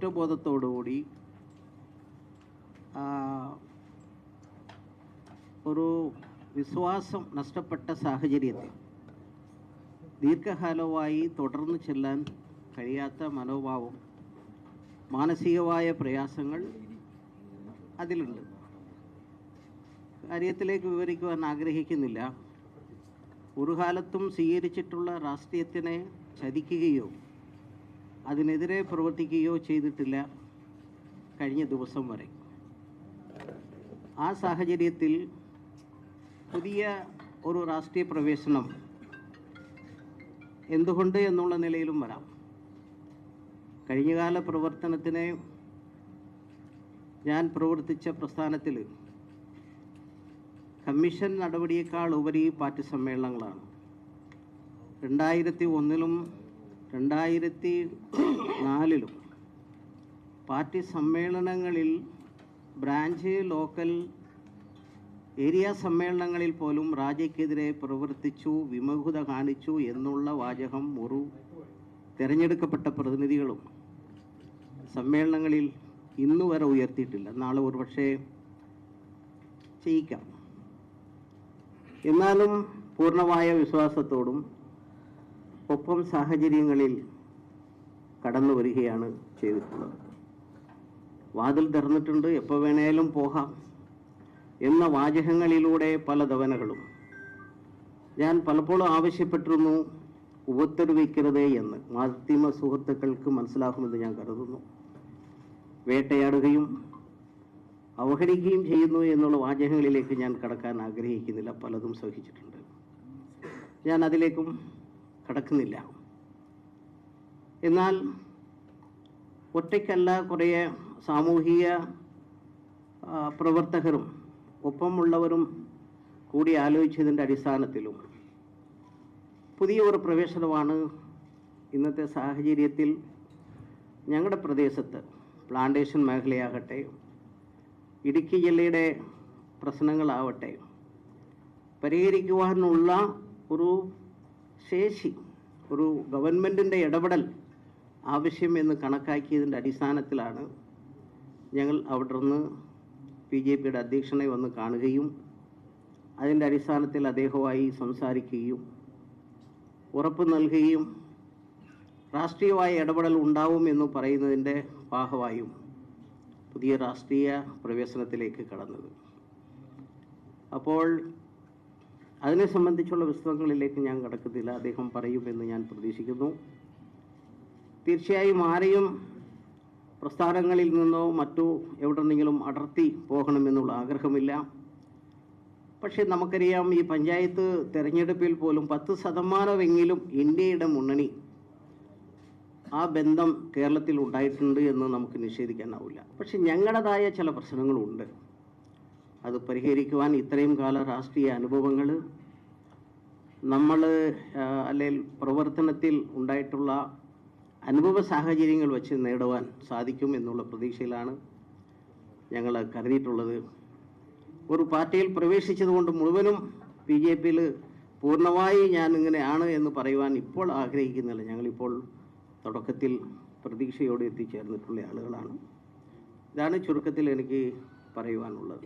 കുറ്റബോധത്തോടുകൂടി ഒരു വിശ്വാസം നഷ്ടപ്പെട്ട സാഹചര്യത്തിൽ ദീർഘകാലമായി തുടർന്ന് ചെല്ലാൻ കഴിയാത്ത മനോഭാവം മാനസികമായ പ്രയാസങ്ങൾ അതിലുണ്ട്. കാര്യത്തിലേക്ക് വിവരിക്കുവാൻ ആഗ്രഹിക്കുന്നില്ല. ഒരു കാലത്തും സ്വീകരിച്ചിട്ടുള്ള രാഷ്ട്രീയത്തിനെ ചതിക്കുകയോ അതിനെതിരെ പ്രവർത്തിക്കുകയോ ചെയ്തിട്ടില്ല കഴിഞ്ഞ ദിവസം വരെ. ആ സാഹചര്യത്തിൽ പുതിയ ഒരു രാഷ്ട്രീയ പ്രവേശനം എന്തുകൊണ്ട് എന്നുള്ള നിലയിലും വരാം. കഴിഞ്ഞകാല പ്രവർത്തനത്തിന് ഞാൻ പ്രവർത്തിച്ച പ്രസ്ഥാനത്തിൽ കമ്മീഷൻ നടപടിയേക്കാൾ ഉപരി പാർട്ടി സമ്മേളനങ്ങളാണ്. രണ്ടായിരത്തി ഒന്നിലും രണ്ടായിരത്തി നാലിലും പാർട്ടി സമ്മേളനങ്ങളിൽ ബ്രാഞ്ച് ലോക്കൽ ഏരിയ സമ്മേളനങ്ങളിൽ പോലും രാജയ്ക്കെതിരെ പ്രവർത്തിച്ചു വിമുഖത കാണിച്ചു എന്നുള്ള വാചകം മുറു തിരഞ്ഞെടുക്കപ്പെട്ട പ്രതിനിധികളും സമ്മേളനങ്ങളിൽ ഇന്നു വരെ ഉയർത്തിയിട്ടില്ല. നാളെ ഒരുപക്ഷെ ചെയ്യിക്കാം എന്നാലും പൂർണമായ വിശ്വാസത്തോടും ഒപ്പം സാഹചര്യങ്ങളിൽ കടന്നു വരികയാണ് ചെയ്തിട്ടുള്ളത്. വാതിൽ തുറന്നിട്ടുണ്ട് എപ്പോൾ വേണേലും പോകാം എന്ന വാചകങ്ങളിലൂടെ പല ദവനകളും ഞാൻ പലപ്പോഴും ആവശ്യപ്പെട്ടിരുന്നു ഉപദ്രവിക്കരുതേ എന്ന്. മാധ്യമ സുഹൃത്തുക്കൾക്ക് മനസ്സിലാക്കുമെന്ന് ഞാൻ കരുതുന്നു. വേട്ടയാടുകയും അവഹരിക്കുകയും ചെയ്യുന്നു എന്നുള്ള വാചകങ്ങളിലേക്ക് ഞാൻ കടക്കാൻ ആഗ്രഹിക്കുന്നില്ല. പലതും സഹിച്ചിട്ടുണ്ട്. ഞാൻ അതിലേക്കും കടക്കുന്നില്ല എന്നാൽ ഒറ്റയ്ക്കല്ല കുറേ സാമൂഹിക പ്രവർത്തകരും ഒപ്പമുള്ളവരും കൂടി ആലോചിച്ചതിന്റെ അടിസ്ഥാനത്തിലും പുതിയ ഒരു പ്രവേശനമാണ് ഇന്നത്തെ സാഹചര്യത്തിൽ ഞങ്ങളുടെ പ്രദേശത്ത് പ്ലാന്റേഷൻ മേഖലയാകട്ടെ ഇടുക്കി ജില്ലയുടെ പ്രശ്നങ്ങളാവട്ടെ പരിഹരിക്കുവാനുള്ള ഒരു ശേഷി ഒരു ഗവൺമെന്റിന്റെ ഇടപെടൽ ആവശ്യം എന്ന് കണക്കാക്കിയതിന്റെ അടിസ്ഥാനത്തിലാണ് ഞങ്ങൾ അവിടെ നിന്ന് ബി ജെ പിയുടെ അധ്യക്ഷനെ വന്ന് കാണുകയും അതിന്റെ അടിസ്ഥാനത്തിൽ അദ്ദേഹവുമായി സംസാരിക്കുകയും ഉറപ്പ് നൽകുകയും രാഷ്ട്രീയമായ ഇടപെടൽ ഉണ്ടാവും എന്ന് പറയുന്നതിന്റെ ഭാഗമായും പുതിയ രാഷ്ട്രീയ പ്രവേശനത്തിലേക്ക് കടന്നത്. അപ്പോൾ അതിനെ സംബന്ധിച്ചുള്ള പുസ്തകങ്ങളിലേക്ക് ഞാൻ കടക്കത്തില്ല. അദ്ദേഹം പറയുമെന്ന് ഞാൻ പ്രതീക്ഷിക്കുന്നു. തീർച്ചയായും ആരെയും പ്രസ്ഥാനങ്ങളിൽ നിന്നോ മറ്റോ എവിടെന്നെങ്കിലും അടർത്തി പോകണമെന്നുള്ള ആഗ്രഹമില്ല. പക്ഷേ നമുക്കറിയാം ഈ പഞ്ചായത്ത് തെരഞ്ഞെടുപ്പിൽ പോലും പത്ത് ശതമാനമെങ്കിലും ഇന്ത്യയുടെ മുന്നണി ആ ബന്ധം കേരളത്തിൽ ഉണ്ടായിട്ടുണ്ട് എന്ന് നമുക്ക് നിഷേധിക്കാനാവില്ല. പക്ഷെ ഞങ്ങളുടേതായ ചില പ്രശ്നങ്ങളുണ്ട്. അത് പരിഹരിക്കുവാൻ ഇത്രയും കാല രാഷ്ട്രീയ അനുഭവങ്ങൾ നമ്മൾ അല്ലെങ്കിൽ പ്രവർത്തനത്തിൽ ഉണ്ടായിട്ടുള്ള അനുഭവ സാഹചര്യങ്ങൾ വെച്ച് നേടുവാൻ സാധിക്കും എന്നുള്ള പ്രതീക്ഷയിലാണ് ഞങ്ങൾ കരുതിയിട്ടുള്ളത്. ഒരു പാർട്ടിയിൽ പ്രവേശിച്ചതുകൊണ്ട് മുഴുവനും ബി ജെ പിയിൽ പൂർണമായി ഞാൻ ഇങ്ങനെയാണ് എന്ന് പറയുവാൻ ഇപ്പോൾ ആഗ്രഹിക്കുന്നില്ല. ഞങ്ങളിപ്പോൾ തുടക്കത്തിൽ പ്രതീക്ഷയോടെ എത്തിച്ചേർന്നിട്ടുള്ള ആളുകളാണ്. ഇതാണ് ചുരുക്കത്തിൽ എനിക്ക് പറയുവാനുള്ളത്.